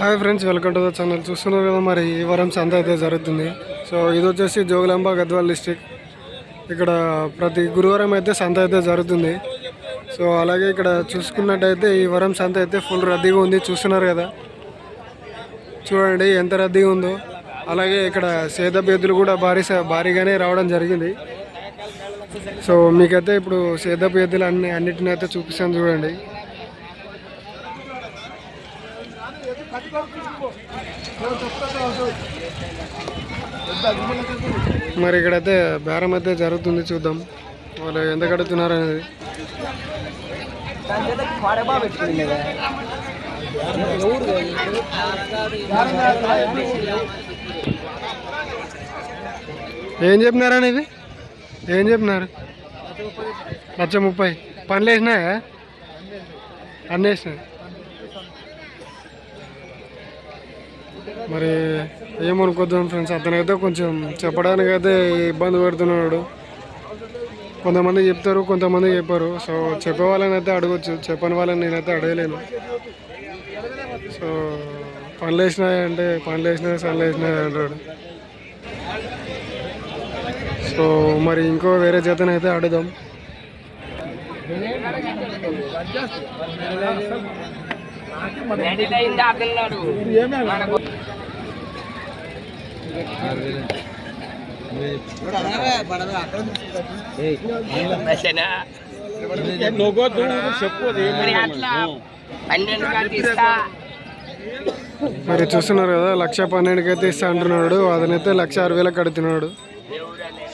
Hi friends welcome to the channel చూస్తున్నారు కదా మరి ఈ వారం సంత అయితే జరుగుతుంది. సో ఇది వచ్చేసి జోగులాంబ గద్వాల్ డిస్టిక్ ఇక్కడ ప్రతి గురువారం అయితే సంత అయితే జరుగుతుంది. సో అలాగే ఇక్కడ చూసుకున్నట్టయితే ఈ వారం సంత అయితే ఫుల్ రద్దీగా ఉంది. చూస్తున్నారు కదా? చూడండి ఎంత రద్దీగా ఉందో. అలాగే ఇక్కడ సేదపు కూడా భారీ స- భారీగానే రావడం జరిగింది. సో మీకైతే ఇప్పుడు సేదపు అన్ని అన్నిటిని అయితే చూపిస్తాను చూడండి. మరి ఇక్కడైతే బేరం అయితే జరుగుతుంది చూద్దాం. వాళ్ళు ఎంత కడుతున్నారు అనేది. ఏం చెప్పినారా ఇది ఏం చెప్పినారు? లక్ష ముప్పై. పనులు వేసినాయా? అన్నీ వేసినాయి? మరి ఏమనుకోద్దాం ఫ్రెండ్స్? అతనైతే కొంచెం చెప్పడానికి అయితే ఇబ్బంది పెడుతున్నాడు. కొంతమంది చెప్తారు కొంతమంది చెప్పారు. సో చెప్పే వాళ్ళని అయితే అడగొచ్చు. చెప్పని వాళ్ళని నేనైతే అడగలేను. సో పనులు వేసినాయి అంటే పనులు వేసినాయి సన్లు వేసినాయి అంటాడు. సో మరి ఇంకో వేరే చేతనైతే అడుగుదాం మరి చూస్తున్నారు కదా లక్ష పన్నెండుకి అయితే ఇస్తా అంటున్నాడు. అతనైతే లక్ష ఆరు వేలకు కడుతున్నాడు.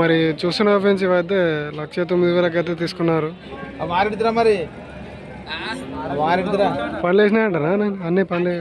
మరి చూస్తున్న ఫ్రెండ్స్ ఇవైతే లక్ష తొమ్మిది వేలకు అయితే తీసుకున్నారు. మరి? పనులు వేసినాయంటారా నేను అన్ని పనులు?